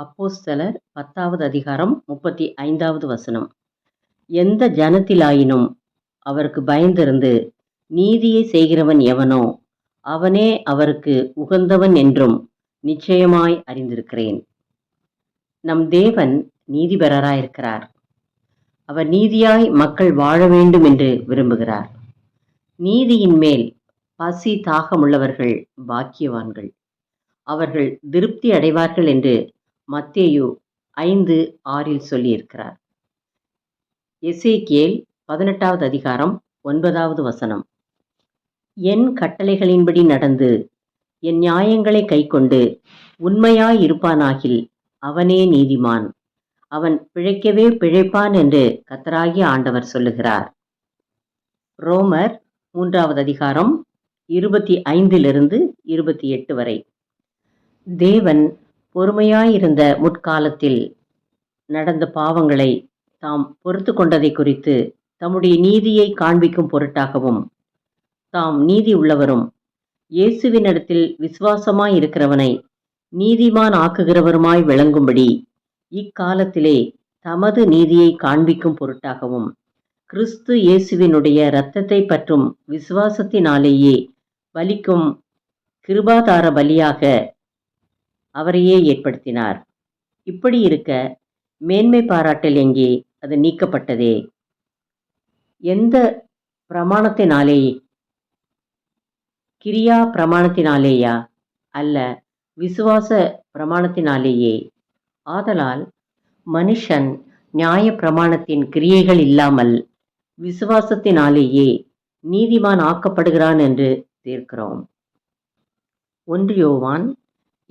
அப்போஸ்தலர் பத்தாவது அதிகாரம் முப்பத்தி ஐந்தாவது வசனம். எந்த ஜனத்திலாயினும் அவருக்கு பயந்திருந்து நீதியை செய்கிறவன் எவனோ அவனே அவருக்கு உகந்தவன் என்றும் நிச்சயமாய் அறிந்திருக்கிறேன். நம் தேவன் நீதிபரராயிருக்கிறார். அவர் நீதியாய் மக்கள் வாழ வேண்டும் என்று விரும்புகிறார். நீதியின் மேல் பசி தாகமுள்ளவர்கள் பாக்கியவான்கள். அவர்கள் திருப்தி அடைவார்கள் என்று மத்தேயு ஐந்து ஆறில் சொல்லியிருக்கிறார். எசேக்கியேல் பதினெட்டாவது அதிகாரம் ஒன்பதாவது வசனம். என் கட்டளைகளின்படி நடந்து என் நியாயங்களை கைக்கொண்டு உண்மையாயிருப்பானாகில் அவனே நீதிமான். அவன் பிழைக்கவே பிழைப்பான் என்று கத்தராகிய ஆண்டவர் சொல்லுகிறார். ரோமர் மூன்றாவது அதிகாரம் இருபத்தி ஐந்திலிருந்து இருபத்தி எட்டு வரை. தேவன் பொறுமையாயிருந்த முற்காலத்தில் நடந்த பாவங்களை தாம் பொறுத்து கொண்டதை குறித்து தம்முடைய நீதியை காண்பிக்கும் பொருட்டாகவும் தாம் நீதி உள்ளவரும் இயேசுவினிடத்தில் விசுவாசமாய் இருக்கிறவனை நீதிமான் ஆக்குகிறவருமாய் விளங்கும்படி இக்காலத்திலே தமது நீதியை காண்பிக்கும் பொருட்டாகவும் கிறிஸ்து இயேசுவினுடைய இரத்தத்தை பற்றும் விசுவாசத்தினாலேயே பலிக்கும் கிருபாதார பலியாக அவரையே ஏற்படுத்தினார். இப்படி இருக்க மேன்மை பாராட்டல் எங்கே? அது நீக்கப்பட்டதே. எந்த பிரமாணத்தினாலே? கிரியா பிரமாணத்தினாலேயா? அல்ல விசுவாச பிரமாணத்தினாலேயே. ஆதலால் மனுஷன் நியாய பிரமாணத்தின் கிரியைகள் இல்லாமல் விசுவாசத்தினாலேயே நீதிமான் ஆக்கப்படுகிறான் என்று தீர்க்கிறோம். ஒன்று யோவான்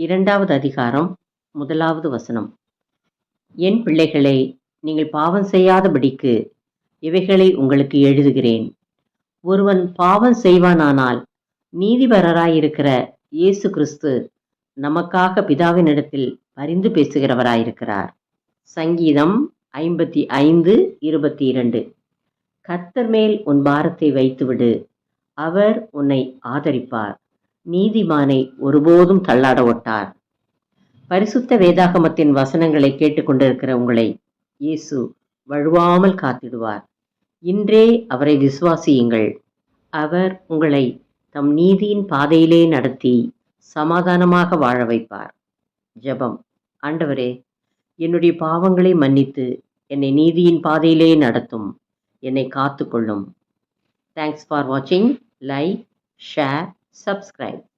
இரண்டாவது அதிகாரம் முதலாவது வசனம். என் பிள்ளைகளை நீங்கள் பாவம் செய்யாதபடிக்கு இவைகளை உங்களுக்கு எழுதுகிறேன். ஒருவன் பாவம் செய்வானானால் நீதிபரராயிருக்கிற இயேசு கிறிஸ்து நமக்காக பிதாவினிடத்தில் பரிந்து பேசுகிறவராயிருக்கிறார். சங்கீதம் ஐம்பத்தி ஐந்து இருபத்தி இரண்டு. கத்தர் மேல் உன் பாரத்தை வைத்துவிடு அவர் உன்னை ஆதரிப்பார். நீதிமானை ஒருபோதும் தள்ளாட ஒட்டார். பரிசுத்த வேதாகமத்தின் வசனங்களை கேட்டுக்கொண்டிருக்கிற உங்களை இயேசு வழுவாமல் காத்திடுவார். இன்றே அவரை விசுவாசியுங்கள். அவர் உங்களை தம் நீதியின் பாதையிலே நடத்தி சமாதானமாக வாழ வைப்பார். ஜெபம். ஆண்டவரே என்னுடைய பாவங்களை மன்னித்து என்னை நீதியின் பாதையிலே நடத்தும். என்னை காத்துக்கொள்ளும். தேங்க்ஸ் ஃபார் வாட்சிங் லைக் ஷேர் subscribe.